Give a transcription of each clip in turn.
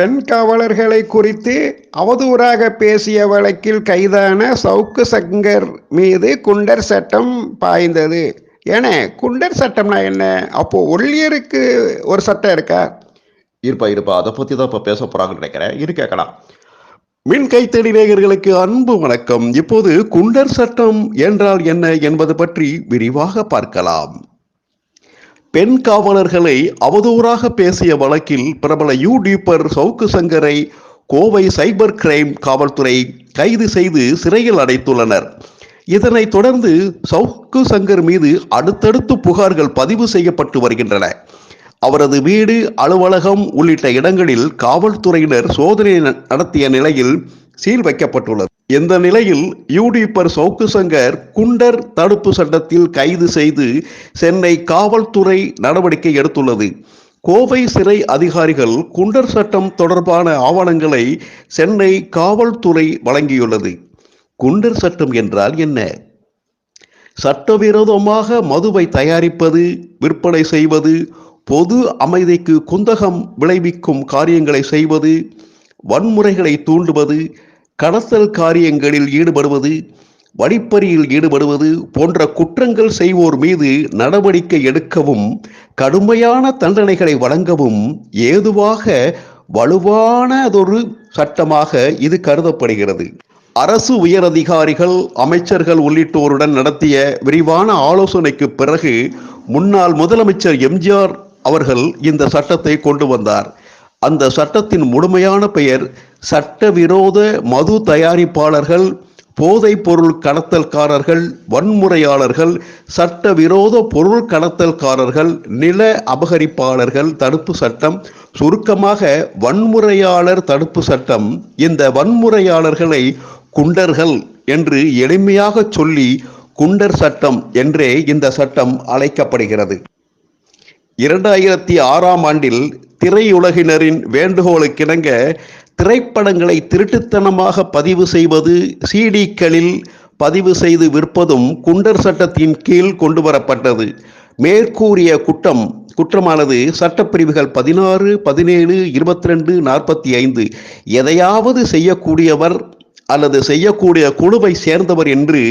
பெண் காவலர்களை குறித்து அவதூறாக பேசிய வழக்கில் கைதான சவுக்கு சங்கர் மீது குண்டர் சட்டம் பாய்ந்தது. ஏன குண்டர் சட்டம்னா என்ன? அப்போ ஒல்லியருக்கு ஒரு சட்டம் இருக்கா? இருப்பா இருப்பா. அதை பத்தி தான் இப்ப பேச போறாங்கன்னு நினைக்கிறேன். இரு கேட்கலாம். மின் கைத்தடி நேயர்களுக்கு அன்பு வணக்கம். இப்போது குண்டர் சட்டம் என்றால் என்ன என்பது பற்றி விரிவாக பார்க்கலாம். பெண் காவலர்களை அவதூறாக பேசிய வழக்கில் பிரபல யூடியூபர் சவுக்கு சங்கரை கோவை சைபர் கிரைம் காவல்துறை கைது செய்து சிறையில் அடைத்துள்ளனர். இதனைத் தொடர்ந்து சவுக்கு சங்கர் மீது அடுத்தடுத்து புகார்கள் பதிவு செய்யப்பட்டு வருகின்றன. அவரது வீடு அலுவலகம் உள்ளிட்ட இடங்களில் காவல்துறையினர் சோதனை நடத்திய நிலையில் சீல் வைக்கப்பட்டுள்ளது. இந்த நிலையில் யூடியூபர் சவுக்கு சங்கர் குண்டர் தடுப்பு சட்டத்தில் கைது செய்து சென்னை காவல்துறை நடவடிக்கை எடுத்துள்ளது. கோவை சிறை அதிகாரிகள் குண்டர் சட்டம் தொடர்பான ஆவணங்களை சென்னை காவல்துறை வழங்கியுள்ளது. குண்டர் சட்டம் என்றால் என்ன? சட்டவிரோதமாக மதுவை தயாரிப்பது விற்பனை செய்வது பொது அமைதிக்கு குந்தகம் விளைவிக்கும் காரியங்களை செய்வது வன்முறைகளை தூண்டுவது கடத்தல் காரியங்களில் ஈடுபடுவது வழிப்பறியில் ஈடுபடுவது போன்ற குற்றங்கள் செய்வோர் மீது நடவடிக்கை எடுக்கவும் கடுமையான தண்டனைகளை வழங்கவும் ஏதுவாக வலுவானதொரு சட்டமாக இது கருதப்படுகிறது. அரசு உயரதிகாரிகள் அமைச்சர்கள் உள்ளிட்டோருடன் நடத்திய விரிவான ஆலோசனைக்கு பிறகு முன்னாள் முதலமைச்சர் எம்ஜிஆர் அவர்கள் இந்த சட்டத்தை கொண்டு வந்தார். அந்த சட்டத்தின் முழுமையான பெயர் சட்டவிரோத மது தயாரிப்பாளர்கள் போதைப் பொருள் கடத்தல்காரர்கள் வன்முறையாளர்கள் சட்டவிரோத பொருள் கடத்தல்காரர்கள் நில அபகரிப்பாளர்கள் தடுப்பு சட்டம் சுருக்கமாக வன்முறையாளர் தடுப்பு சட்டம் இந்த வன்முறையாளர்களை குண்டர்கள் என்று எளிமையாக சொல்லி குண்டர் சட்டம் என்றே இந்த சட்டம் அழைக்கப்படுகிறது. இரண்டாயிரத்தி ஆறாம் ஆண்டில் திரையுலகினரின் வேண்டுகோளுக்கிணங்க திரைப்படங்களை திருட்டுத்தனமாக பதிவு செய்வது சிடிக்களில் பதிவு செய்து விற்பதும் குண்டர் சட்டத்தின் கீழ் கொண்டு வரப்பட்டது மேற்கூறிய குற்றம் குற்றமானது சட்டப்பிரிவுகள் பதினாறு பதினேழு இருபத்தி ரெண்டு நாற்பத்தி ஐந்து எதையாவது செய்யக்கூடியவர் அல்லது செய்யக்கூடிய குழுவை சேர்ந்தவர் என்று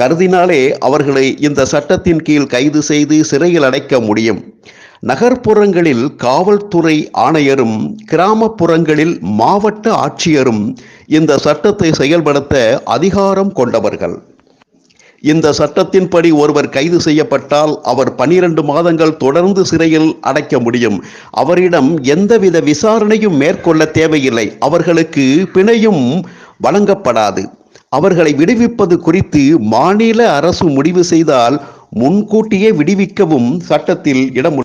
கருதினாலே அவர்களை இந்த சட்டத்தின் கீழ் கைது செய்து சிறையில் அடைக்க முடியும். நகர்ப்புறங்களில் காவல்துறை ஆணையரும் கிராமப்புறங்களில் மாவட்ட ஆட்சியரும் இந்த சட்டத்தை செயல்படுத்த அதிகாரம் கொண்டவர்கள். இந்த சட்டத்தின்படி ஒருவர் கைது செய்யப்பட்டால் அவர் பனிரெண்டு மாதங்கள் தொடர்ந்து சிறையில் அடைக்க முடியும். அவரிடம் எந்தவித விசாரணையும் மேற்கொள்ள தேவையில்லை. அவர்களுக்கு பிணையும் வழங்கப்படாது. அவர்களை விடுவிப்பது குறித்து மாநில அரசு முடிவு செய்தால் முன்கூட்டியே விடுவிக்கவும் சட்டத்தில் இடம்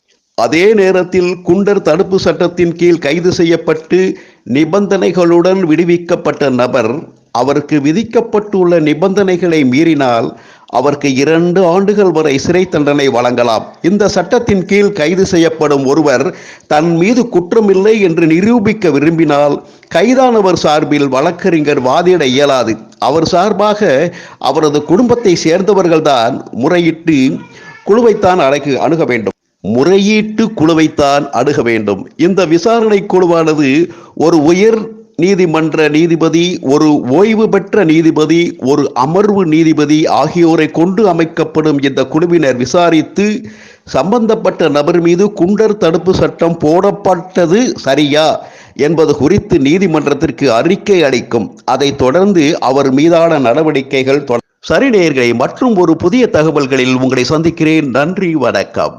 அதே நேரத்தில் குண்டர் தடுப்பு சட்டத்தின் கீழ் கைது செய்யப்பட்டு நிபந்தனைகளுடன் விடுவிக்கப்பட்ட நபர் அவருக்கு விதிக்கப்பட்டுள்ள நிபந்தனைகளை மீறினால் அவருக்கு இரண்டு ஆண்டுகள் வரை சிறை தண்டனை வழங்கலாம். இந்த சட்டத்தின் கீழ் கைது செய்யப்படும் ஒருவர் தன் மீது குற்றமில்லை என்று நிரூபிக்க விரும்பினால் கைதானவர் சார்பில் வழக்கறிஞர் வாதிட இயலாது. அவர் சார்பாக அவரது குடும்பத்தை சேர்ந்தவர்கள்தான் முறையிட்டு குழுவைத்தான் அழைக்கு அணுக வேண்டும். முறையீட்டு குழுவைத்தான் அணுக வேண்டும். இந்த விசாரணை குழுவானது ஒரு உயர் நீதிமன்ற நீதிபதி ஒரு ஓய்வு பெற்ற நீதிபதி ஒரு அமர்வு நீதிபதி ஆகியோரை கொண்டு அமைக்கப்படும் இந்த குழுவினர் விசாரித்து சம்பந்தப்பட்ட நபர் மீது குண்டர் தடுப்பு சட்டம் போடப்பட்டது சரியா என்பது குறித்து நீதிமன்றத்திற்கு அறிக்கை அளிக்கும். அதைத் தொடர்ந்து அவர் மீதான நடவடிக்கைகள் தொடர் சரி நேர்களை மற்றும் ஒரு புதிய தகவல்களில் உங்களை சந்திக்கிறேன். நன்றி வணக்கம்.